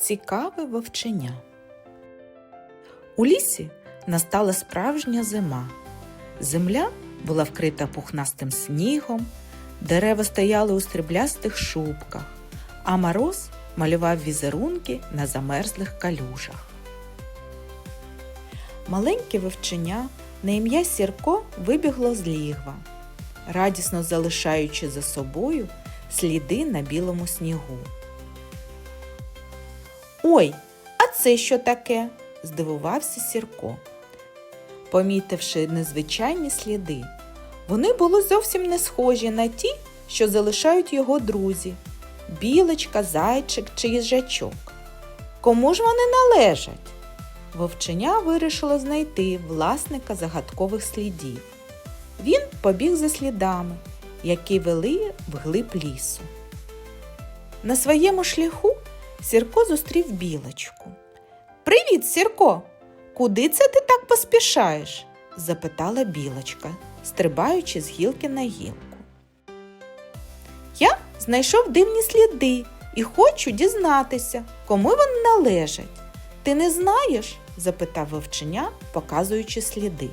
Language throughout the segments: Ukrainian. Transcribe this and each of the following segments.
Цікаве вовчення. У лісі настала справжня зима. Земля була вкрита пухнастим снігом, дерева стояли у стріблястих шубках, а мороз малював візерунки на замерзлих калюжах. Маленьке вовчення на ім'я Сірко вибігло з лігва, радісно залишаючи за собою сліди на білому снігу. Ой, а це що таке? здивувався Сірко. Помітивши незвичайні сліди, вони були зовсім не схожі на ті, що залишають його друзі білочка, зайчик чи їжачок. Кому ж вони належать? Вовченя вирішило знайти власника загадкових слідів. Він побіг за слідами, які вели вглиб лісу. На своєму шляху Сірко зустрів білочку. Привіт, Сірко! Куди це ти так поспішаєш? запитала білочка, стрибаючи з гілки на гілку. Я знайшов дивні сліди і хочу дізнатися, кому вони належать. Ти не знаєш? запитав вовченя, показуючи сліди.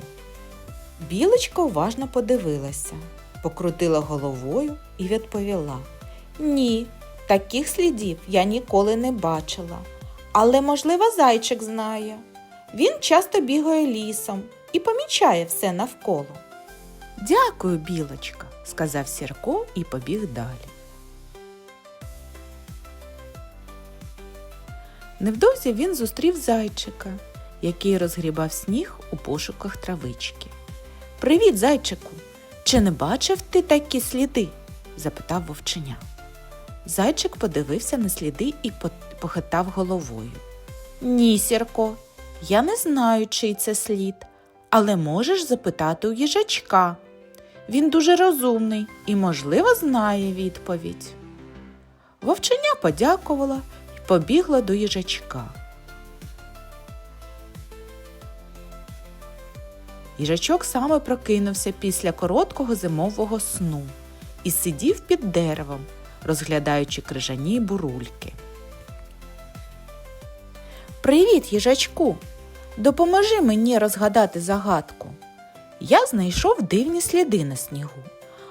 Білочка уважно подивилася, покрутила головою і відповіла: Ні, таких слідів я ніколи не бачила. Але, можливо, зайчик знає. Він часто бігає лісом і помічає все навколо. Дякую, білочка, сказав Сірко і побіг далі. Невдовзі він зустрів зайчика, який розгрібав сніг у пошуках травички. Привіт, зайчику! Чи не бачив ти такі сліди? запитав вовченя. Зайчик подивився на сліди і похитав головою. Ні, Сірко, я не знаю, чий це слід, але можеш запитати у їжачка. Він дуже розумний і, можливо, знає відповідь. Вовченя подякувала і побігла до їжачка. Їжачок саме прокинувся після короткого зимового сну і сидів під деревом, розглядаючи крижані бурульки. Привіт, їжачку! Допоможи мені розгадати загадку. Я знайшов дивні сліди на снігу,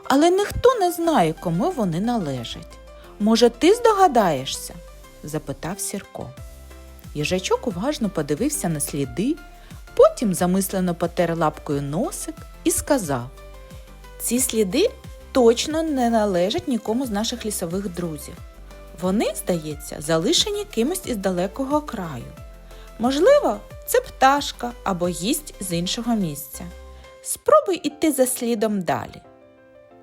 але ніхто не знає, кому вони належать. Може, ти здогадаєшся? запитав Сірко. Їжачок уважно подивився на сліди, потім замислено потер лапкою носик і сказав: Ці сліди точно не належать нікому з наших лісових друзів. Вони, здається, залишені кимось із далекого краю. Можливо, це пташка або гість з іншого місця. Спробуй іти за слідом далі.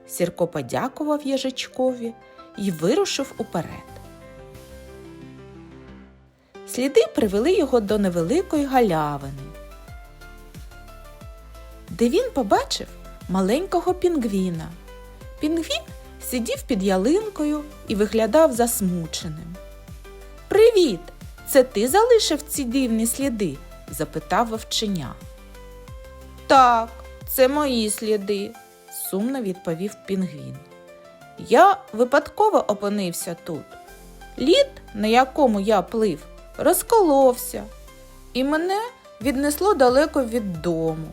Сірко подякував їжачкові і вирушив уперед. Сліди привели його до невеликої галявини, де він побачив маленького пінгвіна. Пінгвін сидів під ялинкою і виглядав засмученим. Привіт! Це ти залишив ці дивні сліди? запитав вовченя. Так, це мої сліди, сумно відповів пінгвін. Я випадково опинився тут. Лід, на якому я плив, розколовся, і мене віднесло далеко від дому.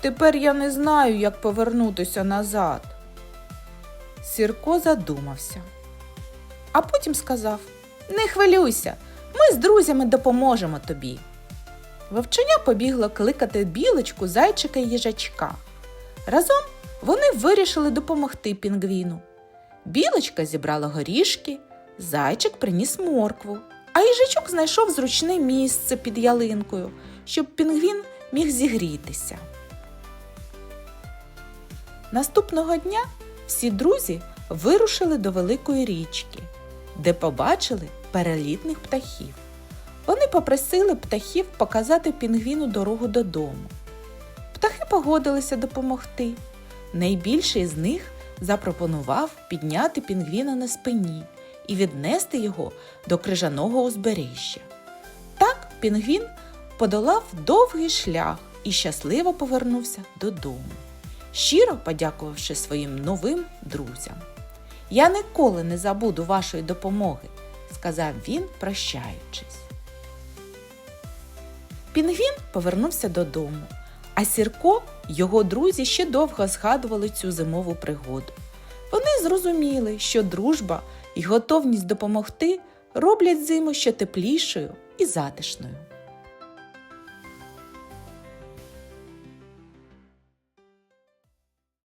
Тепер я не знаю, як повернутися назад. Сірко задумався, а потім сказав: Не хвилюйся, ми з друзями допоможемо тобі. Вовченя побігло кликати білочку, зайчика і їжачка. Разом вони вирішили допомогти пінгвіну. Білочка зібрала горішки, зайчик приніс моркву, а їжачок знайшов зручне місце під ялинкою, щоб пінгвін міг зігрітися. Наступного дня всі друзі вирушили до великої річки, де побачили перелітних птахів. Вони попросили птахів показати пінгвіну дорогу додому. Птахи погодилися допомогти. Найбільший з них запропонував підняти пінгвіна на спині і віднести його до крижаного узбережжя. Так пінгвін подолав довгий шлях і щасливо повернувся додому, щиро подякувавши своїм новим друзям. Я ніколи не забуду вашої допомоги, сказав він, прощаючись. Пінгвін повернувся додому, а Сірко його друзі ще довго згадували цю зимову пригоду. Вони зрозуміли, що дружба і готовність допомогти роблять зиму ще теплішою і затишною.